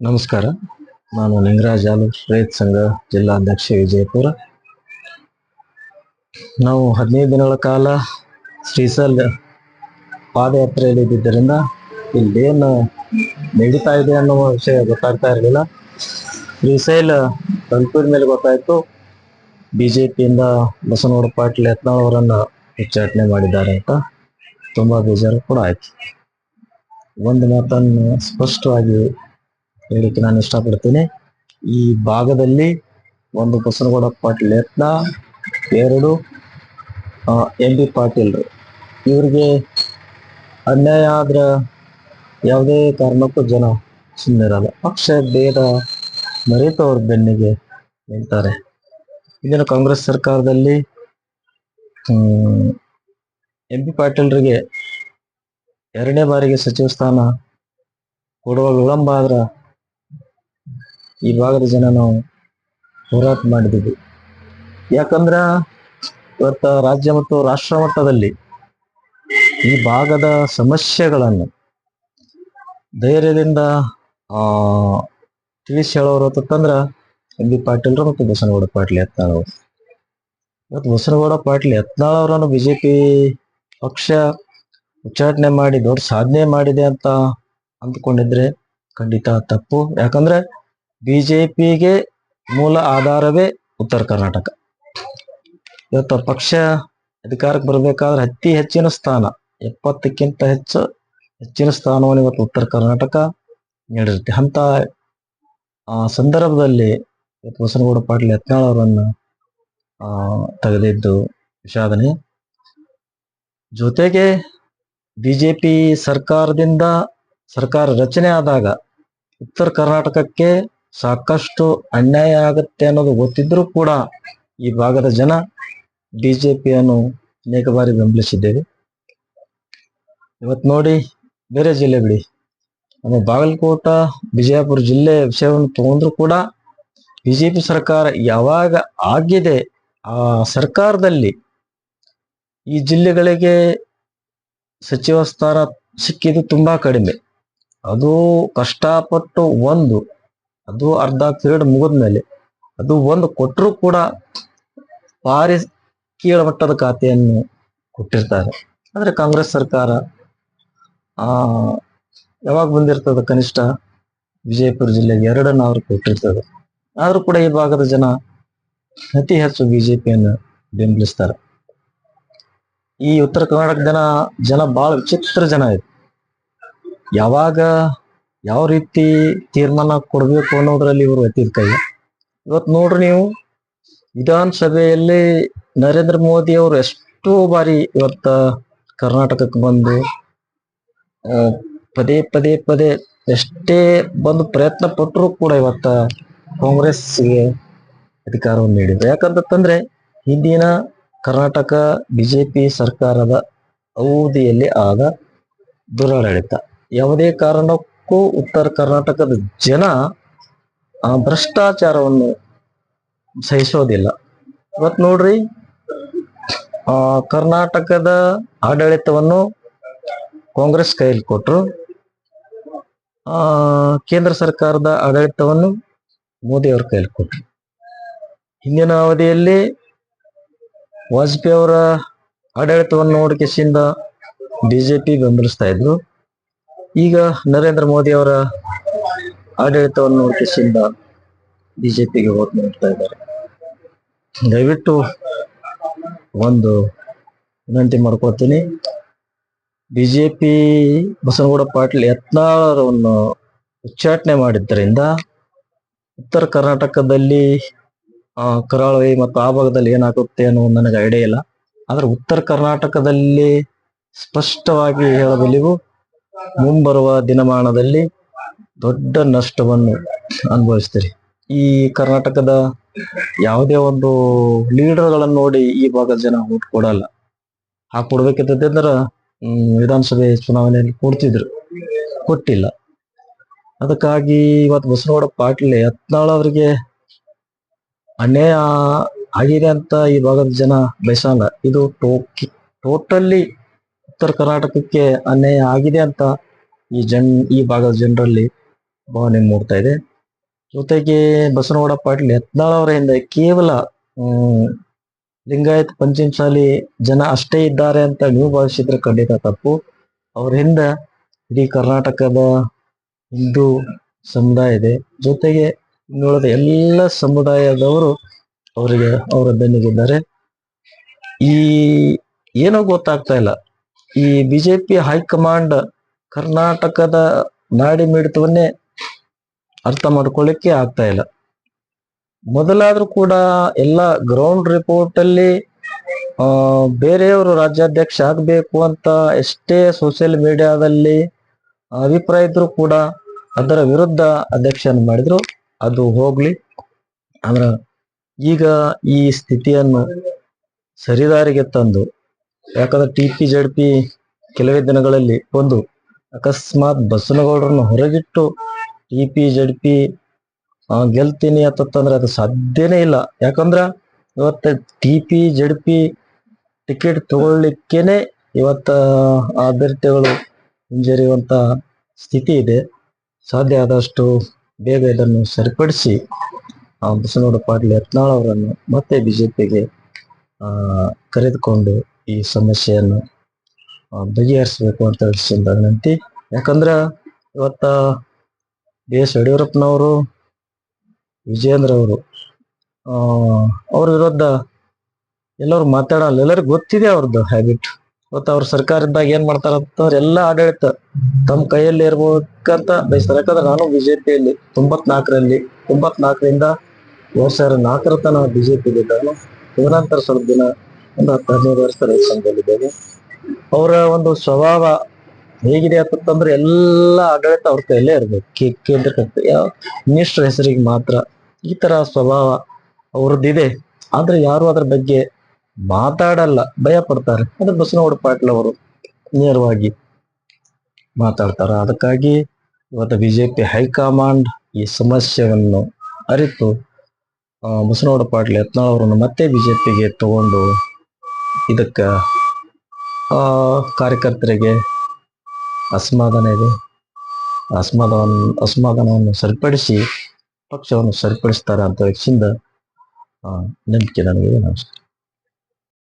ನಮಸ್ಕಾರ. ನಾನು ನಿಂಗರಾಜ್ ಆಲು ರೈತ ಸಂಘ ಜಿಲ್ಲಾಧ್ಯಕ್ಷ ವಿಜಯಪುರ. ನಾವು ಹದಿನೈದು ದಿನಗಳ ಕಾಲ ಶ್ರೀಸಲ್ ಪಾದಯಾತ್ರೆಯಲ್ಲಿ ಇದ್ದಿದ್ದರಿಂದ ಏನು ನಡೀತಾ ಇದೆ ಅನ್ನುವ ವಿಷಯ ಗೊತ್ತಾಗ್ತಾ ಇರಲಿಲ್ಲ. ಶ್ರೀಸೈಲ್ ತಲುಪಿದ ಮೇಲೆ ಗೊತ್ತಾಯ್ತು. ಬಿಜೆಪಿಯಿಂದ ಬಸವನಗೌಡ ಪಾಟೀಲ್ ಯತ್ನಾಳ್ ಅವರನ್ನ ಉಚ್ಚಾಟನೆ ಮಾಡಿದ್ದಾರೆ ಅಂತ. ತುಂಬಾ ಬೇಜಾರು ಕೂಡ ಆಯ್ತು. ಒಂದು ಮಾತನ್ನು ಸ್ಪಷ್ಟವಾಗಿ ಹೇಳಿಕ್ಕೆ ನಾನು ಇಷ್ಟಪಡ್ತೀನಿ. ಈ ಭಾಗದಲ್ಲಿ ಒಂದು ಬಸನಗೌಡ ಪಾಟೀಲ್ ಯತ್ನ ಎರಡು ಎಂ ಬಿ ಪಾಟೀಲ್ರು ಇವರಿಗೆ ಅನ್ಯಾಯ ಆದ್ರ ಯಾವುದೇ ಕಾರಣಕ್ಕೂ ಜನ ಸುಮ್ಮನಿರಲ್ಲ ಪಕ್ಷ ಭೇದ ಮರೆತು ಅವ್ರ ಬೆನ್ನಿಗೆ ನಿಲ್ತಾರೆ ಇದನ್ನು ಕಾಂಗ್ರೆಸ್ ಸರ್ಕಾರದಲ್ಲಿ ಎಂ ಪಿ ಪಾಟೀಲ್ರಿಗೆ ಎರಡನೇ ಬಾರಿಗೆ ಸಚಿವ ಸ್ಥಾನ ಕೊಡುವ ವಿಳಂಬ ಆದ್ರ ಈ ಭಾಗದ ಜನ ನಾವು ಹೋರಾಟ ಮಾಡಿದ್ದೀವಿ ಯಾಕಂದ್ರ ಇವತ್ತ ರಾಜ್ಯ ಮತ್ತು ರಾಷ್ಟ್ರ ಮಟ್ಟದಲ್ಲಿ ಈ ಭಾಗದ ಸಮಸ್ಯೆಗಳನ್ನು ಧೈರ್ಯದಿಂದ ತಿಳಿಸಿ ಹೇಳೋರು ಅಂತಂದ್ರ ಎಂ ಬಿ ಪಾಟೀಲ್ರು ಮತ್ತು ಬಸನಗೌಡ ಪಾಟೀಲ್ ಯತ್ನಾಳ್ ಇವತ್ತು ಬಸನಗೌಡ ಪಾಟೀಲ್ ಯತ್ನಾಳ್ ಬಿಜೆಪಿ ಪಕ್ಷ ಉಚ್ಚಾಟನೆ ಮಾಡಿ ದೊಡ್ಡ ಸಾಧನೆ ಮಾಡಿದೆ ಅಂತ ಅಂದ್ಕೊಂಡಿದ್ರೆ ಖಂಡಿತ ತಪ್ಪು. ಯಾಕಂದ್ರೆ ಬಿಜೆಪಿಗೆ ಮೂಲ ಆಧಾರವೇ ಉತ್ತರ ಕರ್ನಾಟಕ. ಇವತ್ತು ಪಕ್ಷ ಅಧಿಕಾರಕ್ಕೆ ಬರಬೇಕಾದ್ರೆ ಅತಿ ಹೆಚ್ಚಿನ ಸ್ಥಾನ, ಎಪ್ಪತ್ತಕ್ಕಿಂತ ಹೆಚ್ಚು ಹೆಚ್ಚಿನ ಸ್ಥಾನವನ್ನು ಇವತ್ತು ಉತ್ತರ ಕರ್ನಾಟಕ ನೀಡಿರುತ್ತೆ. ಅಂತ ಸಂದರ್ಭದಲ್ಲಿ ಇವತ್ತು ಬಸನಗೌಡ ಪಾಟೀಲ್ ಯತ್ನಾಳ್ ಅವರನ್ನು ತೆಗೆದಿದ್ದು ವಿಷಾದನೆ. ಜೊತೆಗೆ ಬಿಜೆಪಿ ಸರ್ಕಾರದಿಂದ ಸರ್ಕಾರ ರಚನೆ ಆದಾಗ ಉತ್ತರ ಕರ್ನಾಟಕಕ್ಕೆ ಸಾಕಷ್ಟು ಅನ್ಯಾಯ ಆಗುತ್ತೆ ಅನ್ನೋದು ಗೊತ್ತಿದ್ರೂ ಕೂಡ ಈ ಭಾಗದ ಜನ ಬಿಜೆಪಿಯನ್ನು ಅನೇಕ ಬಾರಿ ಬೆಂಬಲಿಸಿದ್ದೇವೆ. ಇವತ್ತು ನೋಡಿ ಬೇರೆ ಜಿಲ್ಲೆ ಬಿಡಿ. ನಮ್ಮ ಬಾಗಲಕೋಟ ವಿಜಯಪುರ ಜಿಲ್ಲೆ ವಿಷಯವನ್ನು ತಗೊಂಡ್ರು ಕೂಡ ಬಿಜೆಪಿ ಸರ್ಕಾರ ಯಾವಾಗ ಆಗಿದೆ, ಆ ಸರ್ಕಾರದಲ್ಲಿ ಈ ಜಿಲ್ಲೆಗಳಿಗೆ ಸಚಿವ ಸ್ಥಾನ ಸಿಕ್ಕಿದ್ದು ತುಂಬಾ ಕಡಿಮೆ. ಅದು ಕಷ್ಟಪಟ್ಟು ಒಂದು ಅದು ಅರ್ಧ ಪೀರಿಯಡ್ ಮುಗಿದ್ಮೇಲೆ ಅದು ಒಂದು ಕೊಟ್ಟರು ಕೂಡ ಭಾರಿ ಕೀಳಮಟ್ಟದ ಖಾತೆಯನ್ನು ಕೊಟ್ಟಿರ್ತಾರೆ. ಆದ್ರೆ ಕಾಂಗ್ರೆಸ್ ಸರ್ಕಾರ, ಆ, ಯಾವಾಗ ಬಂದಿರ್ತದ ಕನಿಷ್ಠ ವಿಜಯಪುರ ಜಿಲ್ಲೆಗೆ ಎರಡನ್ನ ಅವ್ರು ಕೊಟ್ಟಿರ್ತದೆ. ಆದ್ರೂ ಕೂಡ ಈ ಭಾಗದ ಜನ ಅತಿ ಹೆಚ್ಚು ಬಿಜೆಪಿಯನ್ನು ಬೆಂಬಲಿಸ್ತಾರೆ. ಈ ಉತ್ತರ ಕರ್ನಾಟಕ ಜನ ಜನ ಬಹಳ ವಿಚಿತ್ರ ಜನ ಇದೆ. ಯಾವಾಗ ಯಾವ ರೀತಿ ತೀರ್ಮಾನ ಕೊಡಬೇಕು ಅನ್ನೋದ್ರಲ್ಲಿ ಇವರು ಎತ್ತಿದ ಇವತ್ತು ನೋಡ್ರಿ ನೀವು, ವಿಧಾನಸಭೆಯಲ್ಲಿ ನರೇಂದ್ರ ಮೋದಿ ಅವರು ಎಷ್ಟೋ ಬಾರಿ ಇವತ್ತ ಕರ್ನಾಟಕಕ್ಕೆ ಬಂದು ಪದೇ ಪದೇ ಪದೇ ಎಷ್ಟೇ ಬಂದು ಪ್ರಯತ್ನ ಪಟ್ಟರೂ ಕೂಡ ಇವತ್ತ ಕಾಂಗ್ರೆಸ್ಗೆ ಅಧಿಕಾರವನ್ನು ನೀಡಿದ್ರು. ಯಾಕಂತಂದ್ರೆ ಹಿಂದಿನ ಕರ್ನಾಟಕ ಬಿಜೆಪಿ ಸರ್ಕಾರದ ಅವಧಿಯಲ್ಲಿ ಆದ ದುರಾಡಳಿತ. ಯಾವುದೇ ಕಾರಣಕ್ಕೂ ಉತ್ತರ ಕರ್ನಾಟಕದ ಜನ ಆ ಭ್ರಷ್ಟಾಚಾರವನ್ನು ಸಹಿಸೋದಿಲ್ಲ. ಇವತ್ತು ನೋಡ್ರಿ, ಆ ಕರ್ನಾಟಕದ ಆಡಳಿತವನ್ನು ಕಾಂಗ್ರೆಸ್ ಕೈಯಲ್ಲಿ ಕೊಟ್ರು. ಆ ಕೇಂದ್ರ ಸರ್ಕಾರದ ಆಡಳಿತವನ್ನು ಮೋದಿ ಅವ್ರ ಕೈಯಲ್ಲಿ ಕೊಟ್ರು. ಹಿಂದಿನ ಅವಧಿಯಲ್ಲಿ ವಾಜಪೇಯಿ ಅವರ ಆಡಳಿತವನ್ನು ನೋಡಿಕೆಸಿಂದ ಬಿಜೆಪಿ ಬೆಂಬಲಿಸ್ತಾ ಇದ್ರು. ಈಗ ನರೇಂದ್ರ ಮೋದಿ ಅವರ ಆಡಳಿತವನ್ನು ನೋಡಿಕೆಸಿಂದ ಬಿಜೆಪಿಗೆ ಓಟ್ ನೀಡ್ತಾ ಇದ್ದಾರೆ. ದಯವಿಟ್ಟು ಒಂದು ವಿನಂತಿ ಮಾಡ್ಕೊಳ್ತೀನಿ. ಬಿಜೆಪಿ ಬಸನಗೌಡ ಪಾಟೀಲ್ ಯತ್ನಾಳರವನ್ನು ಉಚ್ಚಾಟನೆ ಮಾಡಿದ್ದರಿಂದ ಉತ್ತರ ಕರ್ನಾಟಕದಲ್ಲಿ ಕರಾವಳಿ ಮತ್ತು ಆ ಭಾಗದಲ್ಲಿ ಏನಾಗುತ್ತೆ ಅನ್ನೋ ನನಗೆ ಐಡಿಯಾ ಇಲ್ಲ. ಆದ್ರೆ ಉತ್ತರ ಕರ್ನಾಟಕದಲ್ಲಿ ಸ್ಪಷ್ಟವಾಗಿ ಹೇಳಬಲ್ಲಿವು ಮುಂಬರುವ ದಿನಮಾನದಲ್ಲಿ ದೊಡ್ಡ ನಷ್ಟವನ್ನು ಅನುಭವಿಸ್ತೀರಿ. ಈ ಕರ್ನಾಟಕದ ಯಾವುದೇ ಒಂದು ಲೀಡರ್ಗಳನ್ನು ನೋಡಿ ಈ ಭಾಗದ ಜನ ಓಟ್ ಕೊಡಲ್ಲ. ಆ ಕೊಡ್ಬೇಕಿದ್ದಂದ್ರೆ ವಿಧಾನಸಭೆ ಚುನಾವಣೆಯಲ್ಲಿ ಕೊಡ್ತಿದ್ರು. ಕೊಟ್ಟಿಲ್ಲ. ಅದಕ್ಕಾಗಿ ಇವತ್ತು ಬಸವನಗೌಡ ಪಾಟೀಲ್ ಯತ್ನಾಳ್ ಅವರಿಗೆ ಅನ್ಯಾಯ ಆಗಿದೆ ಅಂತ ಈ ಭಾಗದ ಜನ ಬಯಸಲ್ಲ. ಇದು ಟೋಕಿ ಟೋಟಲ್ಲಿ ಉತ್ತರ ಕರ್ನಾಟಕಕ್ಕೆ ಅನ್ಯಾಯ ಆಗಿದೆ ಅಂತ ಈ ಜನ್, ಈ ಭಾಗದ ಜನರಲ್ಲಿ ಭಾವನೆ ಮೂಡ್ತಾ ಇದೆ. ಜೊತೆಗೆ ಬಸವನಗೌಡ ಪಾಟೀಲ್ ಅವರಿಂದ ಕೇವಲ ಲಿಂಗಾಯತ್ ಪಂಚಮಸಾಲಿ ಜನ ಅಷ್ಟೇ ಇದ್ದಾರೆ ಅಂತ ನೀವು ಭಾವಿಸಿದ್ರೆ ಖಂಡಿತ ತಪ್ಪು. ಅವರಿಂದ ಇಡೀ ಕರ್ನಾಟಕದ ಹಿಂದೂ ಸಮುದಾಯ ಇದೆ. ಜೊತೆಗೆ ಇನ್ನುಳಿದ ಎಲ್ಲ ಸಮುದಾಯದವರು ಅವರಿಗೆ, ಅವರ ಬೆನ್ನಿಗಿದ್ದಾರೆ ಈ, ಏನೋ ಗೊತ್ತಾಗ್ತಾ ಇಲ್ಲ. ಈ ಬಿಜೆಪಿ ಹೈಕಮಾಂಡ್ ಕರ್ನಾಟಕದ ನಾಡಿ ಮಿಡಿತವನ್ನೇ ಅರ್ಥ ಮಾಡ್ಕೊಳ್ಳಿಕ್ಕೆ ಆಗ್ತಾ ಇಲ್ಲ. ಮೊದಲಾದ್ರೂ ಕೂಡ ಎಲ್ಲ ಗ್ರೌಂಡ್ ರಿಪೋರ್ಟ್ ಅಲ್ಲಿ ಆ, ಬೇರೆಯವರು ರಾಜ್ಯಾಧ್ಯಕ್ಷ ಆಗ್ಬೇಕು ಅಂತ ಎಷ್ಟೇ ಸೋಷಿಯಲ್ ಮೀಡಿಯಾದಲ್ಲಿ ಅಭಿಪ್ರಾಯ ಇದ್ರು ಕೂಡ ಅದರ ವಿರುದ್ಧ ಅಧ್ಯಕ್ಷನ ಮಾಡಿದ್ರು ಅದು ಹೋಗ್ಲಿ. ಅಂದ್ರ ಈಗ ಈ ಸ್ಥಿತಿಯನ್ನು ಸರಿದಾರಿಗೆ ತಂದು ಯಾಕಂದ್ರೆ ಟಿ ಪಿ ಜಡ್ ಪಿ ಕೆಲವೇ ದಿನಗಳಲ್ಲಿ ಒಂದು ಅಕಸ್ಮಾತ್ ಬಸನಗೌಡರನ್ನು ಹೊರಗಿಟ್ಟು ಟಿ ಪಿ ಜಡ್ ಪಿ ಗೆಲ್ತೀನಿ ಅಂತಂದ್ರೆ ಅದು ಸಾಧ್ಯನೇ ಇಲ್ಲ. ಯಾಕಂದ್ರ ಇವತ್ತ T P Z P ticket ತಗೊಳ್ಳಿಕ್ಕೇನೆ ಇವತ್ತ ಅಭ್ಯರ್ಥಿಗಳು ಹಿಂಜರಿಯುವಂತ ಸ್ಥಿತಿ ಇದೆ. ಸಾಧ್ಯ ಆದಷ್ಟು ಬೇಗ ಇದನ್ನು ಸರಿಪಡಿಸಿ ಬಸನಗೌಡ ಪಾಟೀಲ್ ಯತ್ನಾಳ್ ಅವರನ್ನು ಮತ್ತೆ ಬಿಜೆಪಿಗೆ ಕರೆದುಕೊಂಡು ಈ ಸಮಸ್ಯೆಯನ್ನು ಬಗೆಹರಿಸಬೇಕು ಅಂತ ತಿಳಿಸಿದ ವಿನಂತಿ ಯಾಕಂದ್ರ ಇವತ್ತ ಬಿ ಎಸ್. ಯಡಿಯೂರಪ್ಪನವರು ವಿಜೇಂದ್ರ ಅವರು ಅವ್ರ ವಿರುದ್ಧ ಎಲ್ಲರೂ ಮಾತಾಡಲ್ಲ. ಎಲ್ಲರಿಗೂ ಗೊತ್ತಿದೆ ಅವ್ರದ್ದು ಹ್ಯಾಬಿಟ್ ಇವತ್ತು ಅವ್ರ ಸರ್ಕಾರ ಇದ್ದಾಗ ಏನ್ ಮಾಡ್ತಾರ ಎಲ್ಲಾ ಆಡಳಿತ ತಮ್ಮ ಕೈಯಲ್ಲಿ ಇರ್ಬೇಕಂತ ಬಯಸ್ತಾರೆ ಯಾಕಂದ್ರೆ ನಾನು ಬಿಜೆಪಿಯಲ್ಲಿ ತೊಂಬತ್ನಾಲ್ಕರಲ್ಲಿ, ತೊಂಬತ್ನಾಲ್ಕರಿಂದ ಎರಡ್ ಸಾವಿರದ ನಾಲ್ಕರ ತನಕ ಬಿಜೆಪಿ ಇದ್ದಾಗ, ತದನಂತರ ಸ್ವಲ್ಪ ದಿನ ಒಂದು ಹತ್ತು ಹದಿನೈದು ವರ್ಷ ಅವರ ಒಂದು ಸ್ವಭಾವ ಹೇಗಿದೆ ಅಂತಂದ್ರೆ ಎಲ್ಲ ಆಡಳಿತ ಅವ್ರ ಕೈಯಲ್ಲೇ ಇರ್ಬೇಕು. ಕೇಂದ್ರ ಯಾವ ಮಿನಿಸ್ಟರ್ ಹೆಸರಿಗೆ ಮಾತ್ರ ಈ ತರ ಸ್ವಭಾವ ಅವ್ರದ್ದಿದೆ. ಆದ್ರೆ ಯಾರು ಅದ್ರ ಬಗ್ಗೆ ಮಾತಾಡಲ್ಲ ಭಯ ಪಡ್ತಾರೆ. ಅಂದ್ರೆ ಬಸವನಗೌಡ ಪಾಟೀಲ್ ಅವರು ನೇರವಾಗಿ ಮಾತಾಡ್ತಾರ. ಅದಕ್ಕಾಗಿ ಇವತ್ತು ಬಿಜೆಪಿ ಹೈಕಮಾಂಡ್ ಈ ಸಮಸ್ಯೆಯನ್ನು ಅರಿತು ಆ, ಬಸವನಗೌಡ ಪಾಟೀಲ್ ಯತ್ನಾಳ್ ಅವರನ್ನು ಮತ್ತೆ ಬಿಜೆಪಿಗೆ ತಗೊಂಡು ಇದಕ್ಕ ಕಾರ್ಯಕರ್ತರಿಗೆ ಅಸಮಾಧಾನ ಇದೆ ಅಸಮಾಧಾನ ಅಸಮಾಧಾನವನ್ನು ಸರಿಪಡಿಸಿ ಪಕ್ಷವನ್ನು ಸರಿಪಡಿಸ್ತಾರೆ ಅಂತ ಆ, ನಂಬಿಕೆ ನನಗಿದೆ. ನಮಸ್ಕಾರ.